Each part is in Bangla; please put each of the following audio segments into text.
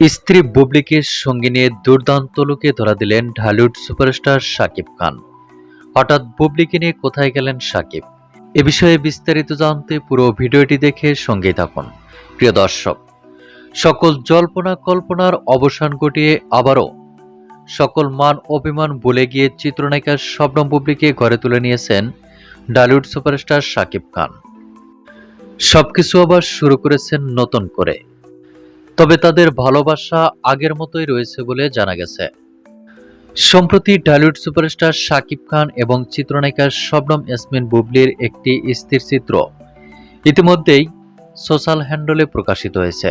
স্ত্রী বুবলিকে সঙ্গে নিয়ে দুর্দান্ত লোকে ধরা দিলেন ঢালিউড সুপারস্টার শাকিব খান। হঠাৎ বুবলিকে নিয়ে কোথায় গেলেন শাকিব? এ বিষয়ে বিস্তারিত জানতে পুরো ভিডিওটি দেখে সঙ্গেই থাকুন। প্রিয় দর্শক, সকল জল্পনা কল্পনার অবসান ঘটিয়ে আবারও সকল মান অভিমান ভুলে গিয়ে চিত্রনায়িকা শবনম বুবলিকে ঘরে তুলে নিয়েছেন ঢালিউড সুপারস্টার শাকিব খান। সবকিছু আবার শুরু করেছেন নতুন করে। তবে তাদের ভালোবাসা আগের মতোই রয়েছে বলে জানা গেছে। সম্প্রতি ঢালিউড সুপারস্টার শাকিব খান এবং চিত্রনায়িকা শবনম ইয়াসমিন বুবলির একটি স্থির চিত্র ইতিমধ্যেই সোশ্যাল হ্যান্ডলে প্রকাশিত হয়েছে।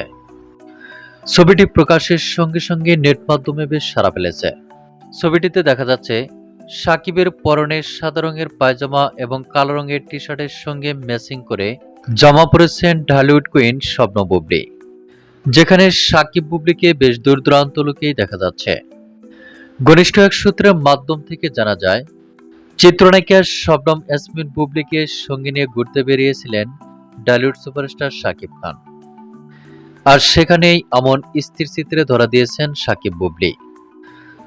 ছবিটি প্রকাশের সঙ্গে সঙ্গে নেট মাধ্যমে বেশ সাড়া ফেলেছে। ছবিটিতে দেখা যাচ্ছে সাকিবের পরনে সাদা রঙের পায়জামা এবং কালো রঙের টি শার্টের সঙ্গে ম্যাচিং করে জামা পরেছেন ঢালিউড কুইন শবনম বুবলি। যেখানে সাকিব বুবলিকে বেশ দূর দূরান্ত লোকেই দেখা যাচ্ছে। ঘনিষ্ঠ এক সূত্রের মাধ্যম থেকে জানা যায় চিত্রনায়িকা শবনম ইয়াসমিন বুবলিকে সঙ্গে নিয়ে ঘুরতে বেরিয়েছিলেন ডালিউড সুপারস্টার শাকিব খান। আর সেখানেই এমন স্থির চিত্রে ধরা দিয়েছেন সাকিব বুবলি।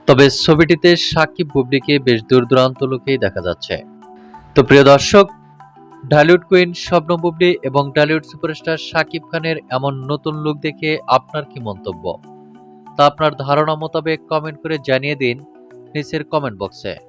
তবে ছবিটিতে সাকিব বুবলিকে বেশ দূর দূরান্ত লোকেই দেখা যাচ্ছে। তো প্রিয় দর্শক ঢালিউড কুইন স্বপ্ন বুবলি এবং ঢালিউড সুপারস্টার শাকিব খানের এমন নতুন লুক দেখে আপনার কি মন্তব্য? তা আপনার ধারণা মোতাবেক কমেন্ট করে জানিয়ে দিন নিচের কমেন্ট বক্সে